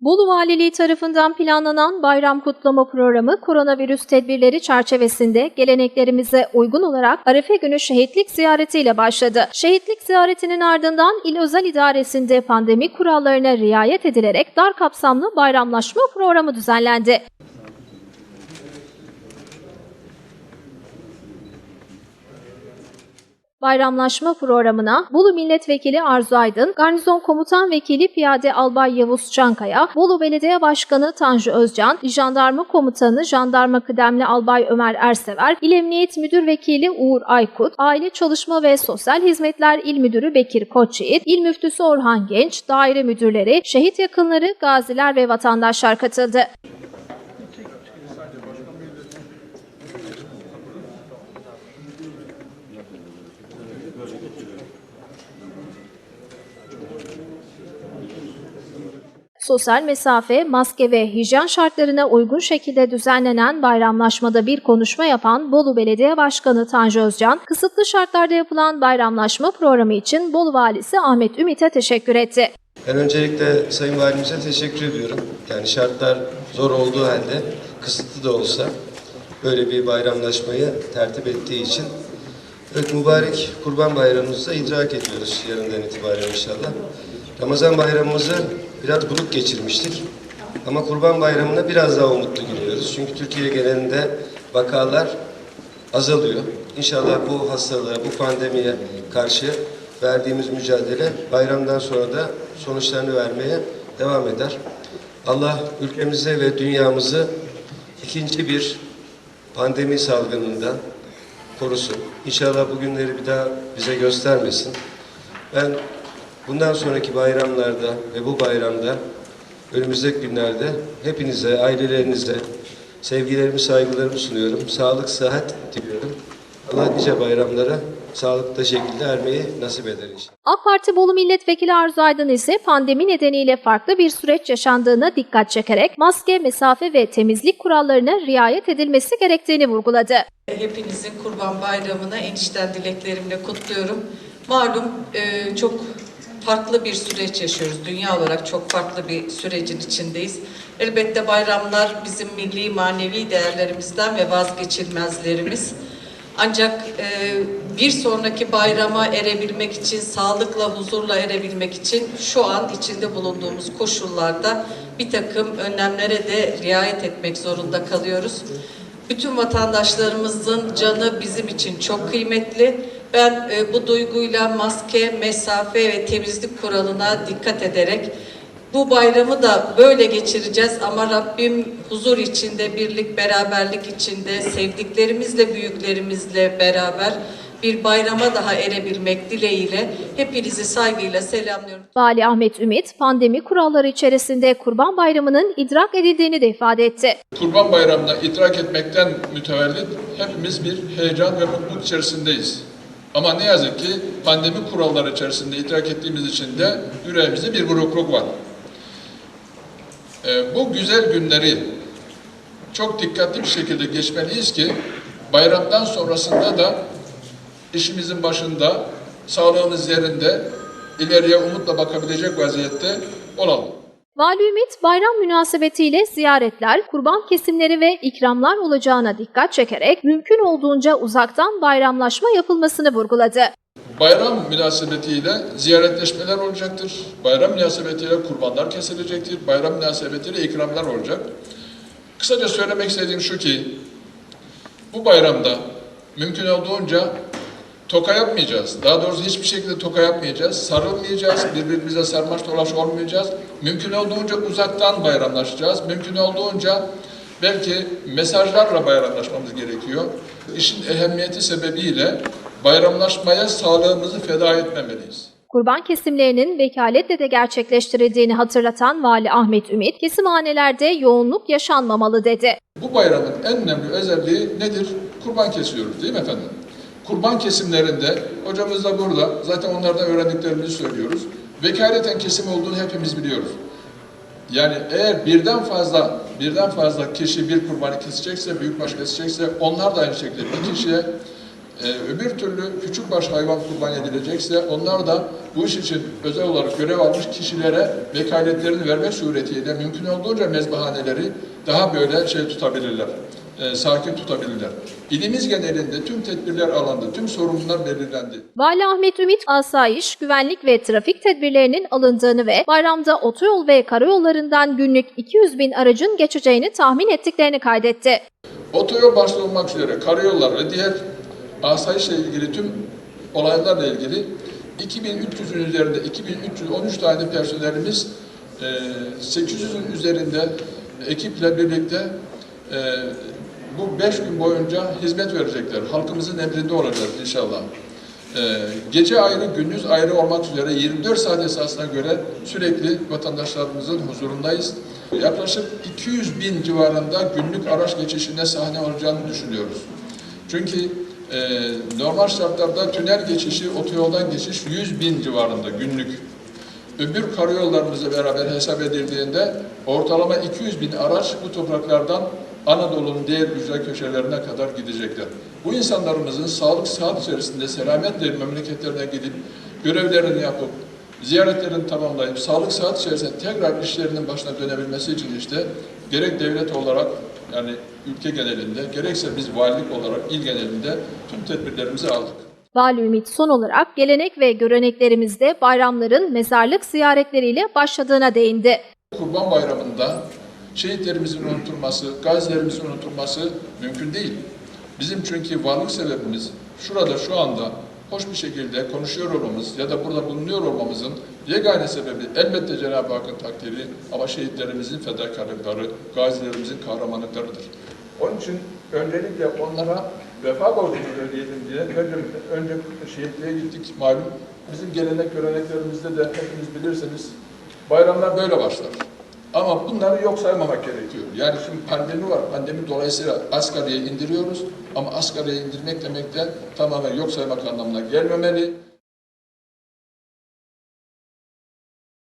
Bolu Valiliği tarafından planlanan bayram kutlama programı koronavirüs tedbirleri çerçevesinde geleneklerimize uygun olarak Arefe günü şehitlik ziyaretiyle başladı. Şehitlik ziyaretinin ardından İl Özel İdaresi'nde pandemi kurallarına riayet edilerek dar kapsamlı bayramlaşma programı düzenlendi. Bayramlaşma programına Bolu Milletvekili Arzu Aydın, Garnizon Komutan Vekili Piyade Albay Yavuz Çankaya, Bolu Belediye Başkanı Tanju Özcan, Jandarma Komutanı Jandarma Kıdemli Albay Ömer Ersever, İl Emniyet Müdür Vekili Uğur Aykut, Aile Çalışma ve Sosyal Hizmetler İl Müdürü Bekir Koçyiğit, İl Müftüsü Orhan Genç, daire müdürleri, şehit yakınları, gaziler ve vatandaşlar katıldı. Sosyal mesafe, maske ve hijyen şartlarına uygun şekilde düzenlenen bayramlaşmada bir konuşma yapan Bolu Belediye Başkanı Tanju Özcan, kısıtlı şartlarda yapılan bayramlaşma programı için Bolu Valisi Ahmet Ümit'e teşekkür etti. Ben öncelikle Sayın Valimize teşekkür ediyorum. Yani şartlar zor olduğu halde kısıtlı da olsa böyle bir bayramlaşmayı tertip ettiği için evet, mübarek Kurban Bayramımızı da idrak ediyoruz yarından itibaren inşallah. Ramazan bayramımızı biraz buruk geçirmiştik. Ama Kurban Bayramı'na biraz daha umutlu giriyoruz. Çünkü Türkiye genelinde vakalar azalıyor. İnşallah bu hastalığa, bu pandemiye karşı verdiğimiz mücadele bayramdan sonra da sonuçlarını vermeye devam eder. Allah ülkemize ve dünyamızı ikinci bir pandemi salgınından korusun. İnşallah bu günleri bir daha bize göstermesin. Ben bundan sonraki bayramlarda ve bu bayramda önümüzdeki günlerde hepinize, ailelerinize sevgilerimi, saygılarımı sunuyorum. Sağlık, sıhhat diliyorum. Allah nice bayramlara sağlıklı şekilde ermeyi nasip eder inşallah. AK Parti Bolu Milletvekili Arzu Aydın ise pandemi nedeniyle farklı bir süreç yaşandığına dikkat çekerek maske, mesafe ve temizlik kurallarına riayet edilmesi gerektiğini vurguladı. Hepinizin Kurban Bayramı'na enişten dileklerimle kutluyorum. Malum e, çok farklı bir süreç yaşıyoruz. Dünya olarak çok farklı bir sürecin içindeyiz. Elbette bayramlar bizim milli manevi değerlerimizden ve vazgeçilmezlerimiz. Ancak e, bir sonraki bayrama erebilmek için, sağlıkla, huzurla erebilmek için şu an içinde bulunduğumuz koşullarda bir takım önlemlere de riayet etmek zorunda kalıyoruz. Bütün vatandaşlarımızın canı bizim için çok kıymetli. Ben e, bu duyguyla maske, mesafe ve temizlik kuralına dikkat ederek bu bayramı da böyle geçireceğiz ama Rabbim huzur içinde, birlik, beraberlik içinde, sevdiklerimizle, büyüklerimizle beraber bir bayrama daha erebilmek dileğiyle hepinizi saygıyla selamlıyorum. Vali Ahmet Ümit, pandemi kuralları içerisinde Kurban Bayramı'nın idrak edildiğini de ifade etti. Kurban Bayramı'na idrak etmekten mütevellit hepimiz bir heyecan ve mutluluk içerisindeyiz. Ama ne yazık ki pandemi kuralları içerisinde idrak ettiğimiz için de yüreğimizde bir burukluk var. Ee, bu güzel günleri çok dikkatli bir şekilde geçmeliyiz ki bayramdan sonrasında da işimizin başında, sağlığımız yerinde, ileriye umutla bakabilecek vaziyette olalım. Vali Ümit, bayram münasebetiyle ziyaretler, kurban kesimleri ve ikramlar olacağına dikkat çekerek mümkün olduğunca uzaktan bayramlaşma yapılmasını vurguladı. Bayram münasebetiyle ziyaretleşmeler olacaktır. Bayram münasebetiyle kurbanlar kesilecektir. Bayram münasebetiyle ikramlar olacak. Kısaca söylemek istediğim şu ki, bu bayramda mümkün olduğunca toka yapmayacağız. Daha doğrusu hiçbir şekilde toka yapmayacağız. Sarılmayacağız. Birbirimize sarmaş dolaş olmayacağız. Mümkün olduğunca uzaktan bayramlaşacağız. Mümkün olduğunca belki mesajlarla bayramlaşmamız gerekiyor. İşin ehemmiyeti sebebiyle bayramlaşmaya sağlığımızı feda etmemeliyiz. Kurban kesimlerinin vekaletle de gerçekleştirildiğini hatırlatan Vali Ahmet Ümit, kesimhanelerde yoğunluk yaşanmamalı dedi. Bu bayramın en önemli özelliği nedir? Kurban kesiyoruz değil mi efendim? Kurban kesimlerinde, hocamız da burada, zaten onlardan öğrendiklerimizi söylüyoruz. Vekaleten kesim olduğunu hepimiz biliyoruz. Yani eğer birden fazla birden fazla kişi bir kurbanı kesecekse, büyükbaş kesecekse onlar da aynı şekilde bir kişiye Ee, öbür türlü küçük baş hayvan kurban edilecekse onlar da bu iş için özel olarak görev almış kişilere vekaletlerini vermek suretiyle mümkün olduğunca mezbahaneleri daha böyle şey tutabilirler, e, sakin tutabilirler. İlimiz genelinde tüm tedbirler alındı, tüm sorumlular belirlendi. Vali Ahmet Ümit, asayiş, güvenlik ve trafik tedbirlerinin alındığını ve bayramda otoyol ve karayollarından günlük 200 bin aracın geçeceğini tahmin ettiklerini kaydetti. Otoyol başta olmak üzere karayollar ve diğer asayişle ilgili tüm olaylarla ilgili 2300'ün üzerinde 2313 tane personelimiz e, 800'ün üzerinde ekiple birlikte e, bu 5 gün boyunca hizmet verecekler. Halkımızın emrinde olacak inşallah. E, gece ayrı, gündüz ayrı olmak üzere 24 saat esasına göre sürekli vatandaşlarımızın huzurundayız. Yaklaşık 200 bin civarında günlük araç geçişine sahne olacağını düşünüyoruz. Çünkü e, normal şartlarda tünel geçişi, otoyoldan geçiş 100 bin civarında günlük. Öbür karayollarımızla beraber hesap edildiğinde ortalama 200 bin araç bu topraklardan Anadolu'nun diğer ücra köşelerine kadar gidecekler. Bu insanlarımızın sağlık saat içerisinde selametle memleketlerine gidip görevlerini yapıp ziyaretlerini tamamlayıp sağlık saat içerisinde tekrar işlerinin başına dönebilmesi için işte gerek devlet olarak yani ülke genelinde gerekse biz valilik olarak il genelinde tüm tedbirlerimizi aldık. Vali Ümit son olarak gelenek ve göreneklerimizde bayramların mezarlık ziyaretleriyle başladığına değindi. Kurban Bayramı'nda şehitlerimizin unutulması, gazilerimizin unutulması mümkün değil. Bizim çünkü varlık sebebimiz şurada şu anda hoş bir şekilde konuşuyor olmamız ya da burada bulunuyor olmamızın yegane sebebi elbette Cenab-ı Hakk'ın takdiri ama şehitlerimizin fedakarlıkları, gazilerimizin kahramanlıklarıdır. Onun için öncelikle onlara vefa borcumuzu ödeyelim diye önce, önce şehitliğe gittik malum. Bizim gelenek göreneklerimizde de hepiniz bilirsiniz bayramlar böyle başlar. Ama bunları yok saymamak gerekiyor. Yani şimdi pandemi var. Pandemi dolayısıyla asgariye indiriyoruz. Ama asgariye indirmek demek de tamamen yok saymak anlamına gelmemeli.